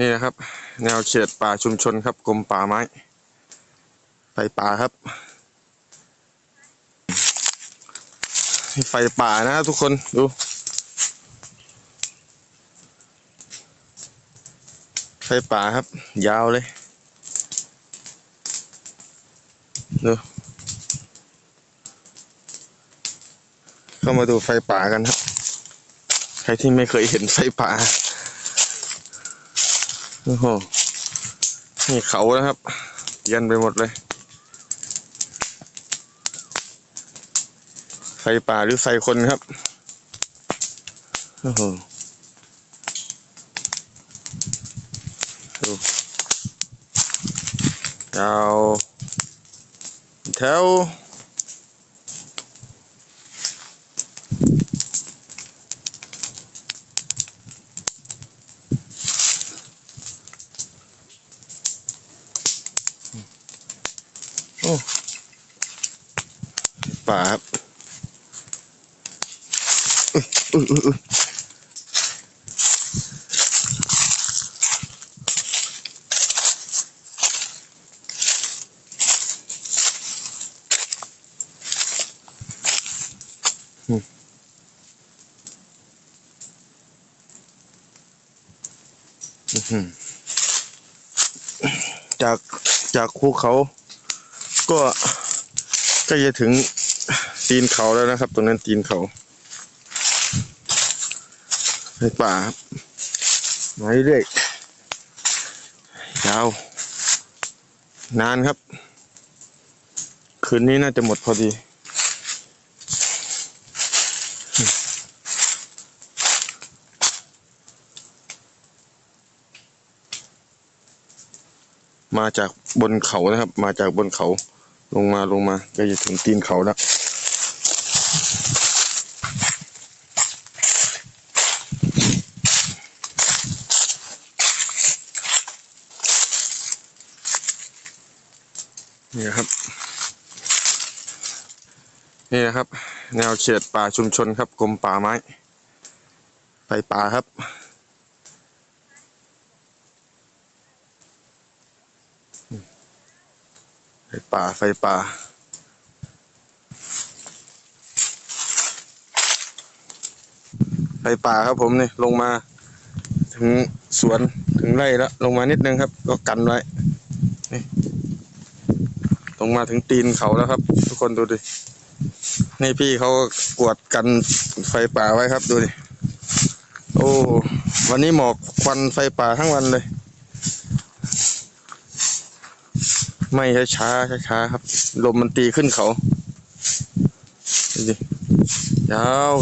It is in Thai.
นี่นะครับ แนวเขตป่าชุมชนครับกรมป่าไม้ ไฟป่าครับไฟป่านะทุกคนดูไฟป่าครับ ยาวเลยดูเข้ามาดูไฟป่ากันครับ ใครที่ไม่เคยเห็นไฟป่า โอ้โหนี่เขานะครับ ยันไปหมดเลยไฟป่าหรือไฟคนครับโอ้โหดูยาวแถว ป่าครับอุ๊ยอุ๊ยอุ๊ยอุ๊ยอืมอื้อหือจากจากภูเขา ก็ก็จะถึงตีนเขาแล้วนะครับ ตรงนั้นตีนเขาในป่าครับมาเรื่อยยาว นานครับ คืนนี้น่าจะหมดพอดี มาจากบนเขานะครับ มาจากบนเขา ลงมาลงมาก็จะถึงตีนเขาแล้วนี่ครับ นี่นะครับ แนวเขตป่าชุมชนครับกรมป่าไม้ ไปป่าครับ ไฟ ป่าไฟป่า ไฟป่าครับผมนี่ลงมาถึงสวนถึงไร่แล้วลงมานิดนึงครับ ก็กันไว้นี่ลงมาถึงตีนเขาแล้วครับ ทุกคนดูดินี่พี่เขากวดกันไฟป่าไว้ครับดูดิโอ้วันนี้หมอกควันไฟป่าทั้งวันเลย ไม่ช้าช้าช้าช้าๆครับ ลมมันตีขึ้นเขาดูดิยาว